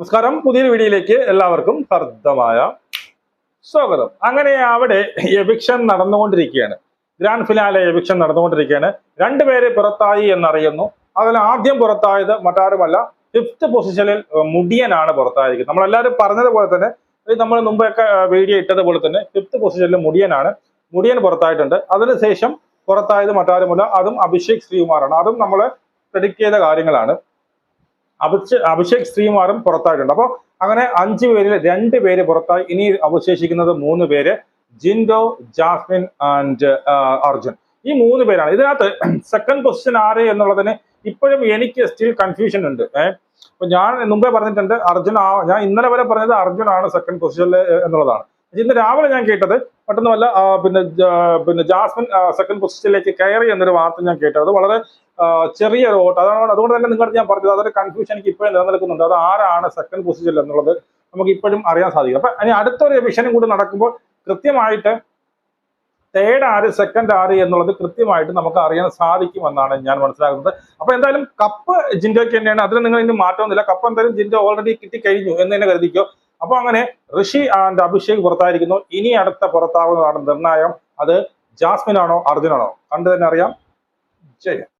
നമസ്കാരം. പുതിയ വീഡിയോയിലേക്ക് എല്ലാവർക്കും ഹർദ്ദമായ സ്വാഗതം. അങ്ങനെ അവിടെ എവിക്ഷൻ നടന്നുകൊണ്ടിരിക്കുകയാണ്. ഗ്രാൻഡ് ഫിനാലെ എവിക്ഷൻ നടന്നുകൊണ്ടിരിക്കുകയാണ്. രണ്ടുപേരെ പുറത്തായി എന്നറിയുന്നു. അതിൽ ആദ്യം പുറത്തായത് മറ്റാരുമല്ല ഫിഫ്ത്ത് പൊസിഷനിൽ മുടിയനാണ് പുറത്തായിരിക്കുന്നത്. നമ്മളെല്ലാവരും പറഞ്ഞതുപോലെ തന്നെ നമ്മൾ മുമ്പൊക്കെ വീഡിയോ ഇട്ടതുപോലെ തന്നെ ഫിഫ്ത്ത് പൊസിഷനിൽ മുടിയനാണ്. മുടിയൻ പുറത്തായിട്ടുണ്ട്. അതിനുശേഷം പുറത്തായത് മറ്റാരുമല്ല അതും അഭിഷേക് ശ്രീകുമാറാണ്. അതും നമ്മൾ പ്രെഡിക്റ്റ് ചെയ്ത കാര്യങ്ങളാണ്. അഭിഷേക് അഭിഷേക് ശ്രീകുമാറും പുറത്തായിട്ടുണ്ട്. അപ്പോൾ അങ്ങനെ അഞ്ചു പേരിൽ രണ്ട് പേര് പുറത്തായി. ഇനി അവശേഷിക്കുന്നത് മൂന്ന് പേര് ജിൻഡോ ജാസ്മിൻ ആൻഡ് അർജുൻ. ഈ മൂന്ന് പേരാണ്. ഇതിനകത്ത് സെക്കൻഡ് പൊസിഷൻ ആര് എന്നുള്ളതിന് ഇപ്പോഴും എനിക്ക് സ്റ്റിൽ കൺഫ്യൂഷൻ ഉണ്ട്. ഏഹ് ഞാൻ മുമ്പേ പറഞ്ഞിട്ടുണ്ട് അർജുൻ ആ ഞാൻ ഇന്നലെ വരെ പറഞ്ഞത് അർജുനാണ് സെക്കൻഡ് പൊസിഷനിൽ എന്നുള്ളതാണ്. ഇന്ന് രാവിലെ ഞാൻ കേട്ടത് ആ, പിന്നെ പിന്നെ ജാസ്മിൻ സെക്കൻഡ് പൊസിഷനിലേക്ക് കയറി എന്നൊരു വാർത്ത ഞാൻ കേട്ടത് അത് വളരെ ചെറിയ ചെറിയൊരു വോട്ട് അതാണ് അതുകൊണ്ട് തന്നെ നിങ്ങളുടെ ഞാൻ പറഞ്ഞത് അതൊരു കൺഫ്യൂഷൻ എനിക്ക് ഇപ്പോഴും നിലനിൽക്കുന്നുണ്ട്. അത് ആരാണ് സെക്കൻഡ് പൊസിഷനിൽ എന്നുള്ളത് നമുക്ക് ഇപ്പോഴും അറിയാൻ സാധിക്കും. അപ്പൊ ഇനി അടുത്തൊരു എവിഷനും കൂടി നടക്കുമ്പോൾ കൃത്യമായിട്ട് തേർഡ് ആര് സെക്കൻഡ് ആര് എന്നുള്ളത് കൃത്യമായിട്ട് നമുക്ക് അറിയാൻ സാധിക്കുമെന്നാണ് ഞാൻ മനസ്സിലാക്കുന്നത്. അപ്പൊ എന്തായാലും കപ്പ് ജിൻഡോയ്ക്ക് തന്നെയാണ്. അതിന് നിങ്ങൾ ഇനി മാറ്റമൊന്നുമില്ല. കപ്പ് എന്തായാലും ജിൻഡോ ഓൾറെഡി കിട്ടിക്കഴിഞ്ഞു എന്ന് തന്നെ കരുതിക്കോ. അപ്പൊ അങ്ങനെ ഋഷി ആൻഡ് അഭിഷേക് പുറത്തായിരിക്കുന്നു. ഇനി അടുത്ത പുറത്താവുന്നതാണ് നിർണായം അത് ജാസ്മിൻ ആണോ അർജുനാണോ? കണ്ടു തന്നെ അറിയാം. ശരി